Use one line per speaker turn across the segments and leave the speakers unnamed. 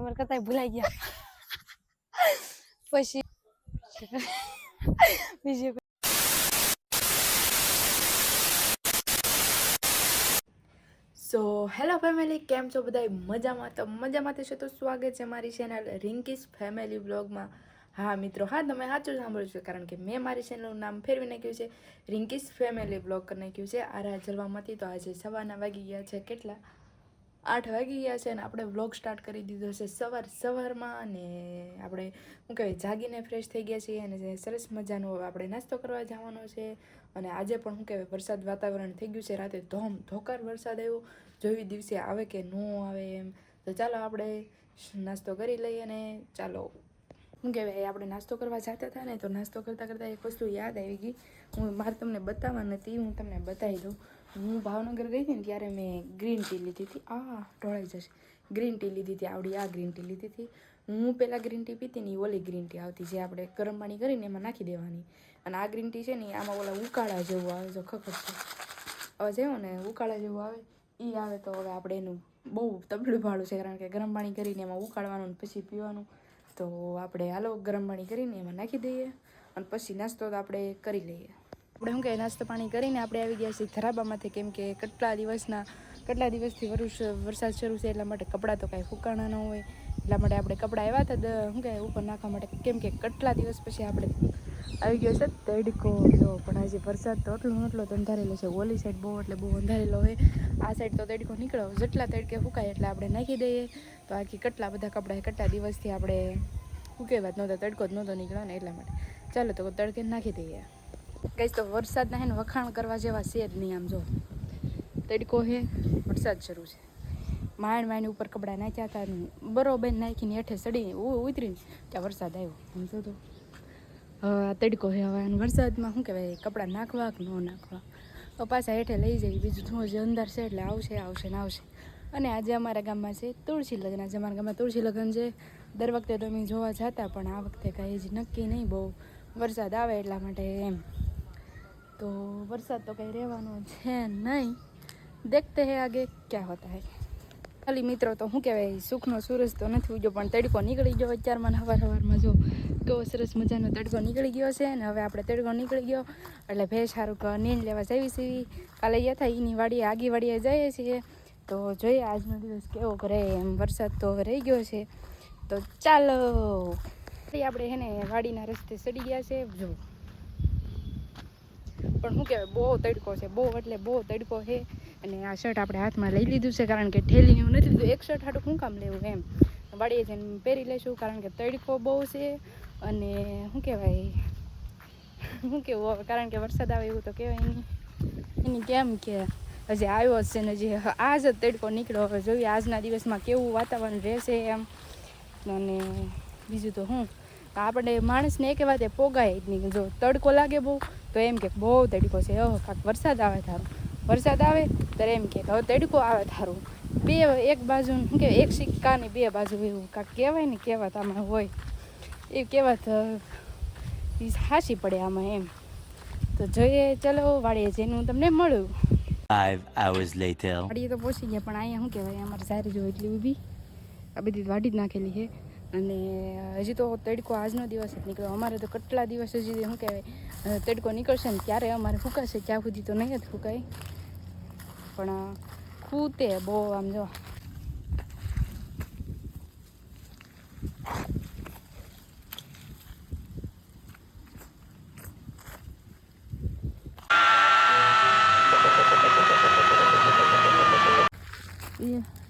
તમારે કતાય ભૂલાઈ ગયા. પછી બીજું
સો હેલો ફેમિલી કેમ છો બધા મજામાં? તો મજામાં થશે તો સ્વાગત છે મારી ચેનલ રિંકીસ ફેમિલી બ્લોગમાં હા, મિત્રો, હા, તમે સાચું સાંભળ્યું છે, કારણ કે મેં મારી ચેનલનું નામ ફેરવી નાખ્યું છે, રિંકીસ ફેમિલી બ્લોગ કરી નાખ્યું છે. આ રાહ જલવામાંથી તો આજે સવારના વાગી ગયા છે કેટલા? આઠ વાગી ગયા છે અને આપણે વ્લોગ સ્ટાર્ટ કરી દીધો છે સવાર સવારમાં અને આપણે શું કહેવાય, જાગીને ફ્રેશ થઈ ગયા છીએ અને સરસ મજાનો આપણે નાસ્તો કરવા જવાનો છે અને આજે પણ શું કહેવાય, વરસાદ વાતાવરણ થઈ ગયું છે. રાતે ધોમ, ધોકાર વરસાદ આવ્યો. જોઈ દિવસે આવે કે ન આવે એમ. તો ચાલો આપણે નાસ્તો કરી લઈએ અને ચાલો શું કહેવાય આપણે નાસ્તો કરવા જતા હતા ને, તો નાસ્તો કરતાં કરતાં એક વસ્તુ યાદ આવી ગઈ. હું મારે તમને બતાવવા નથી, હું તમને બતાવી દઉં. હું ભાવનગર ગઈ હતી ને, ત્યારે મેં ગ્રીન ટી લીધી હતી. આ ઢોળાઈ જશે. ગ્રીન ટી લીધી હતી, આવડી આ ગ્રીન ટી લીધી હતી. હું પહેલાં ગ્રીન ટી પીતી ને ઓલી ગ્રીન ટી આવતી, જે આપણે ગરમ પાણી કરીને એમાં નાખી દેવાની. અને આ ગ્રીન ટી છે ને આમાં ઓલા ઉકાળા જેવું આવે, જો ખખર છે. હવે જેવો ને? ઉકાળા જેવું આવે? એ આવે તો હવે આપણે એનું બહુ તબલું ભાડું છે, કારણ કે ગરમ પાણી કરીને એમાં ઉકાળવાનું ને પછી પીવાનું. તો આપણે હાલો ગરમ પાણી કરીને એમાં નાખી દઈએ અને પછી નાસ્તો તો આપણે કરી લઈએ. આપણે શું કહે, નાસ્તો પાણી કરીને આપણે આવી ગયા છીએ ધરાબામાંથી, કેમ કે કેટલા દિવસના, કેટલા દિવસથી વરુષ વરસાદ શરૂ છે એટલા માટે કપડાં તો કાંઈ ફૂકાણા ન હોય. એટલા માટે આપણે કપડાં આવ્યા હતા શું કહે, ઉપર નાખવા માટે. કેમ કે કેટલા દિવસ પછી આપણે આવી ગયો છે તડકો જો પણ આજે વરસાદ તો એટલો એટલો અંધારેલો છે. ઓલી સાઈડ બહુ એટલે બહુ અંધારેલો હોય. આ સાઈડ તો તડકો નીકળ્યો જેટલા તડકે ફૂકાય એટલે આપણે નાખી દઈએ. તો આખી કેટલા બધા કપડાં કેટલા દિવસથી આપણે ફૂકેવા જ નહોતા તડકો જ નહોતો નીકળ્યો ને એટલા માટે. ચાલો તો તડકે નાખી દઈએ. કહીશ તો વરસાદના હે ને વખાણ કરવા જેવા છે જ નહીં આમ જો. તડકો હે, વરસાદ શરૂ છે. માણ માણ ઉપર કપડાં નાખ્યા હતા બરોબર નાખીને હેઠે ઉ- ઉતરીને ત્યાં વરસાદ આવ્યો. સમજો તો. હવે તડકો છે હવે વરસાદમાં શું કહેવાય, કપડાં નાખવા કે ન નાખવા? પાછા હેઠે લઈ જઈ બીજું થોડું જે અંદર છે એટલે આવશે આવશે ને આવશે. અને આજે અમારા ગામમાં છે તુલસી લગ્ન. આજે અમારા ગામમાં તુલસી લગ્ન છે. દર વખતે તો અમે જોવા જતા, પણ આ વખતે કાંઈ જ નક્કી નહીં. બહુ વરસાદ આવે એટલા માટે એમ. તો વરસાદ તો કંઈ રહેવાનો છે નહીં. દેખતે હે આગે ક્યાં હોતા હે. ખાલી મિત્રો તો શું કહેવાય, સુખનો સૂરજ તો નથી ઉગ્યો, પણ તડકો નીકળી ગયો અત્યારમાં હવાર હવારમાં જો. કેવો સરસ મજાનો તડકો નીકળી ગયો છે ને હવે આપણે તડકો નીકળી ગયો. એટલે ભેંસ સારું નીંદ લેવા જવી સીવી. કાલે યથા એની વાડીએ, આગી વાડીએ જઈએ છીએ. તો જોઈએ આજનો દિવસ કેવો કરે એમ વરસાદ તો હવે રહી ગયો છે. તો ચાલો. આપણે હે ને વાડીના રસ્તે ચડી ગયા છે. જો. પણ શું કહેવાય, બહુ તડકો છે. બહુ એટલે બહુ તડકો છે. અને આ શર્ટ આપણે હાથમાં લઈ લીધું છે કારણ કે ઠેલીને એવું નથી લીધું. એક શર્ટ હાટું શું કામ લેવું એમ? વાડીએ જઈને પહેરી લઈશું કારણ કે તડકો બહુ છે. અને શું કહેવાય? શું કેવું? કારણ કે વરસાદ આવે એવું તો કહેવાય નહીં. એની કેમ કે હજી આવ્યો જ છે ને હજી આ જ તડકો નીકળ્યો. હવે જોઈએ આજના દિવસમાં કેવું વાતાવરણ રહેશે એમ. અને બીજું તો હું આપણે માણસને એક વાતે પોગાય જ નહીં. જો તડકો લાગે બહુ, તો એમ કે બહુ તડકો છે. હવે કાંક વરસાદ આવે થારું વરસાદ આવે ત્યારે એમ કે હવે તડકો આવે થારું બે, એક બાજુ શું કે એક સિક્કાની બે બાજુ એવું કાંક કહેવાય ને કહેવત આમાં હોય. એ કહેવત હાસી પડે આમાં એમ. તો જોઈએ, ચલો વાળીએ જેનું તમને મળ્યું
5 hours later.
વાડી તો પહોંચી ગયા, પણ અહીંયા શું કહેવાય, અમારે સારી જો એટલી ઊભી. આ બધી વાડી જ નાખેલી છે. અને હજી તો તડકો આજનો દિવસ જ નીકળ્યો. અમારે તો કેટલા દિવસ હજી શું કહેવાય તડકો નીકળશે ને ક્યારે અમારે ફૂંકાશે. ક્યાં સુધી તો નહીં જ ફૂંકાય. પણ ખૂતે બહુ આમ જો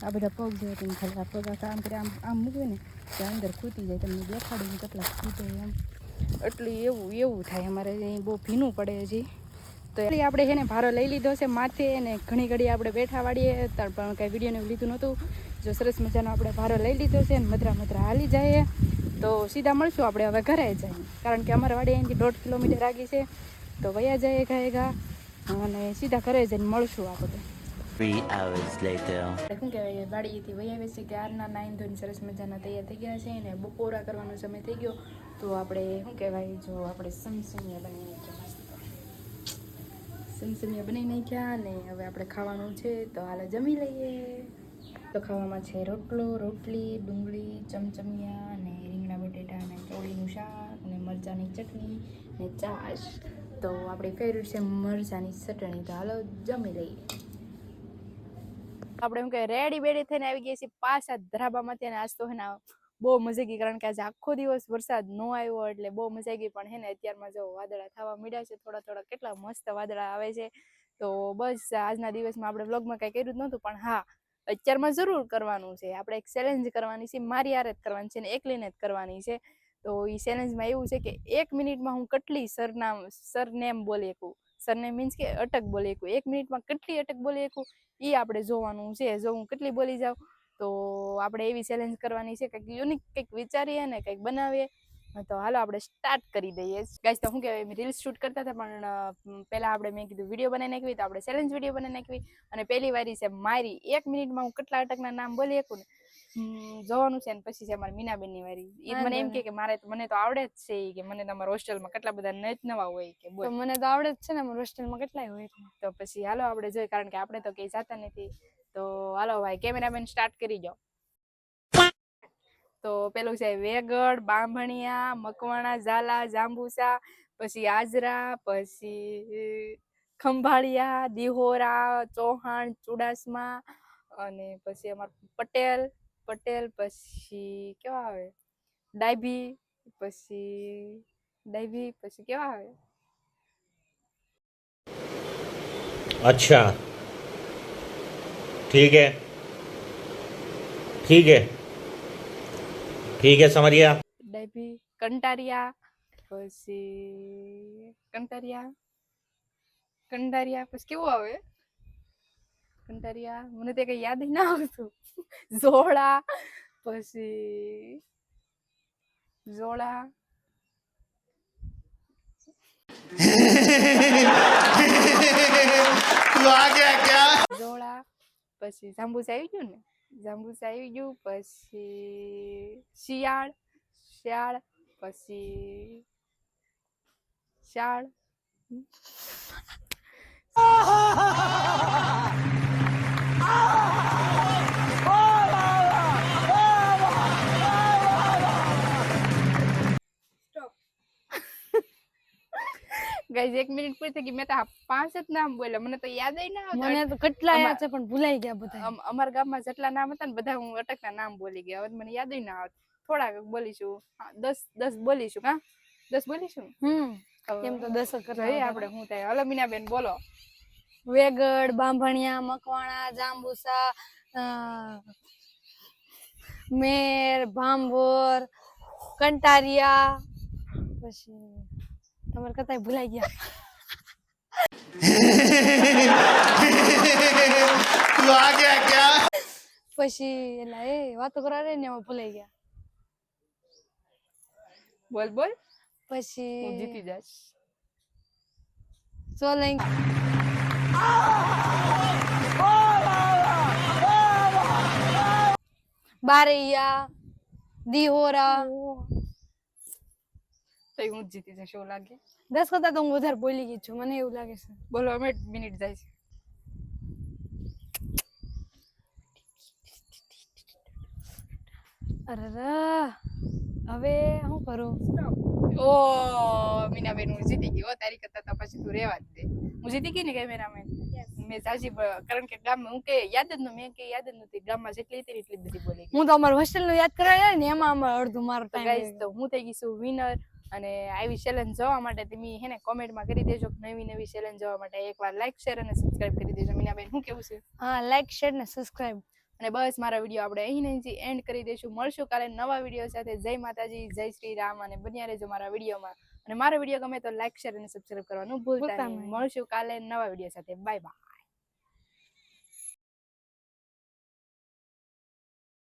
આ બધા પગ જોઈએ તમે ખાલી આ પગ આમ કરી આમ આમ મૂકવે ને ત્યાં અંદર ખૂતી જાય તમને દેખાડું કેટલા ખૂટે એમ એટલું એવું એવું થાય અમારે અહીં બહુ ભીનું પડે હજી તો એટલે આપણે છે ને ભારો લઈ લીધો છે માથે ને ઘણી ઘડી આપણે બેઠા વાળીએ. પણ કાંઈ વિડીયોને લીધું નહોતું. જો સરસ મજાનો આપણે ભારો લઈ લીધો છે ને મધરા મધરા હાલી જઈએ તો સીધા મળશું આપણે હવે ઘરે જઈએ કારણ કે અમારા વાડી અહીંથી દોઢ કિલોમીટર આગી છે. તો વયા જઈએ ઘાએ ઘા અને સીધા ઘરે જઈને મળશું આપણે.
Three hours later.
શું કહેવાય વાડીએથી વહી આવે છે ક્યારના, નાઈન ધોઈને સરસ મજાના તૈયાર થઈ ગયા છે અને બપોરા કરવાનો સમય થઈ ગયો. તો આપણે, શું કહેવાય, જો આપણે સમસમિયા બનાવી નાખ્યા સમસમિયા બનાવી નાખ્યા અને હવે આપણે ખાવાનું છે, તો હાલ જમી લઈએ. તો ખાવામાં છે રોટલો, રોટલી, ડુંગળી, ચમચમિયા અને રીંગણા બટેટા અને ચોળીનું શાક અને મરચાંની ચટણી ને ચાશ તો આપણી ફેવરેટ છે મરચાંની ચટણી. તો હાલો જમી લઈએ. આપણે એમ કે રેડી બેડી થઈને આવી ગઈ છીએ પાછા ધરાબામાંથી અને આજ તો હે બહુ મજા ગઈ, કારણ કે આજે આખો દિવસ વરસાદ ન આવ્યો એટલે બહુ મજા ગઈ, પણ હે ને અત્યારમાં જો વાદળા થવા મળ્યા છે, થોડા થોડા કેટલા મસ્ત વાદળા આવે છે. તો બસ આજના દિવસમાં આપણે વ્લોગમાં કાંઈ કર્યું જ નહોતું, પણ હા, અત્યારમાં જરૂર કરવાનું છે. આપણે એક ચેલેન્જ કરવાની છે, મારી આરે જ કરવાની છે ને એકલીને જ કરવાની છે. તો એ ચેલેન્જમાં એવું છે કે એક મિનિટમાં હું કેટલી સરનામ, સરનેમ બોલી શકું? સરનેમ મીન્સ કે અટક બોલી શકું. એક મિનિટમાં કેટલી અટક બોલી શકું? એ આપણે જોવાનું છે. જો હું કેટલી બોલી જાઉં, તો આપણે એવી ચેલેન્જ કરવાની છે. કંઈક યુનિક કંઈક વિચારીએ ને કંઈક બનાવીએ. તો હાલો આપણે સ્ટાર્ટ કરી દઈએ. ગાઈસ તો શું કહેવાય? રીલ્સ શૂટ કરતા હતા, પણ પહેલાં આપણે મેં કીધું વીડિયો બનાવી નાખવી, તો આપણે ચેલેન્જ વીડિયો બનાવી નાખવી. અને પહેલી વારી છે મારી. એક મિનિટમાં હું કેટલા અટકના નામ બોલી શકું ને? જોવાનું છે ને પછી છે અમારી મીનાબેનની વારી. એ મને એમ કે મારે તો મને તો આવડે જ છે કે મને તમારા હોસ્ટેલમાં કેટલા બધા નજ નવા હોય કે બોલ.
મને તો આવડે જ છે ને અમારા હોસ્ટેલમાં કેટલાય હોય
તો. પછી હાલો આપણે જોઈએ કારણ કે આપણે તો કઈ જાતા નથી. તો હાલો ભાઈ કેમેરામેન સ્ટાર્ટ કરી જાઓ તો પેલું છે વેગડ બાંભણિયા મકવાણા ઝાલા જાંબુસા પછી આજરા પછી ખંભાળિયા દિહોરા ચૌહાણ ચુડાસમા અને પછી અમાર પટેલ પટેલ પછી કેવા આવે ડાયભી પછી ડાયભી પછી કેવા આવે
अच्छा ठीक है ठीक है ठीक है समझ गया
ડાયભી કંટારિયા પછી કંટારિયા કંટારિયા પછી કેવું આવે કંટારિયા મને તે કઈ યાદ ય ના આવતું ઝોળા પછી ઝોળા ઝોળા પછી જાંબુસ આવી ગયું ને જાંબુસ આવી ગયું પછી શિયાળ શિયાળ પછી શાળ ગાઈઝ એક મિનિટ પૂરી થઈ ગઈ. મેં તો પાંચ જ નામ બોલ્યા. મને તો યાદ ના આવતા.
મને તો કેટલા યાદ છે પણ ભૂલાઈ ગયા બધા.
અમારા ગામમાં જેટલા નામ હતા ને બધા હું અટકના નામ બોલી ગયા. હવે મને યાદ ના આવત. થોડાક બોલીશું. દસ દસ બોલીશું. કા દસ બોલીશું?
હમ એમ તો દસ
જોઈએ
આપણે
હું થાય. હલો મીનાબેન બોલો.
વેગડ બાંભણિયા મકવાણા જાંબુસા મેર ભાંભોર કંટારિયા પછી તમારે કરતા ભૂલાઈ ગયા પછી એટલે એ વાતો કરવા રે ને એમાં ભૂલાઈ ગયા
બોલ બોલ
પછી હું
જીતી જઈશ
સોલંકી બારૈયા દિહોરા
તો હું જ જીતી જશે એવું લાગે.
દસ કરતા તો હું વધારે બોલી ગઈ છું. મને એવું લાગે છે.
બોલો અમે મિનિટ જાય છે.
અરે હવે શું કરું?
ઓ મીનાબેન હું જીતી ગઈ હો. તારી કરતા તો પછી તું રેવા જ દે. હું જીતી ગઈ ને કેમેરામેન? મેં સાચી કારણ કે ગામ હું કે યાદ જ ન મેં કે યાદ જ નથી ગામમાં જેટલી હતી એટલી બધી બોલી
હું તો અમારું હોસ્ટેલનું યાદ કરાવ્યા ને એમાં અમારે અડધું મારો ટાઈમ
તો હું થઈ ગઈ છું વિનર અને આવી ચેલેન્જ જોવા માટે તમે હે ને કોમેન્ટમાં કરી દેજો. નવી નવી ચેલેન્જ જોવા માટે એકવાર લાઈક શેર અને સબસ્ક્રાઇબ કરી દેજો. મીનાબેન શું કેવું છે?
હા લાઈક શેર ને સબસ્ક્રાઇબ
અને બસ મારા વીડિયો આપણે અહીં અહીંથી એન્ડ કરી દઈશું. મળશું કાલે નવા વીડિયો સાથે. જય માતાજી જય શ્રી રામ અને બન્યા રહેજો મારા વિડીયોમાં. અને મારો વીડિયો ગમે તો લાઈક શેર અને સબસ્ક્રાઇબ કરવાનું
ભૂલતા
નહીં.
નહીં.
મળશું કાલે નવા વીડિયો સાથે. Bye bye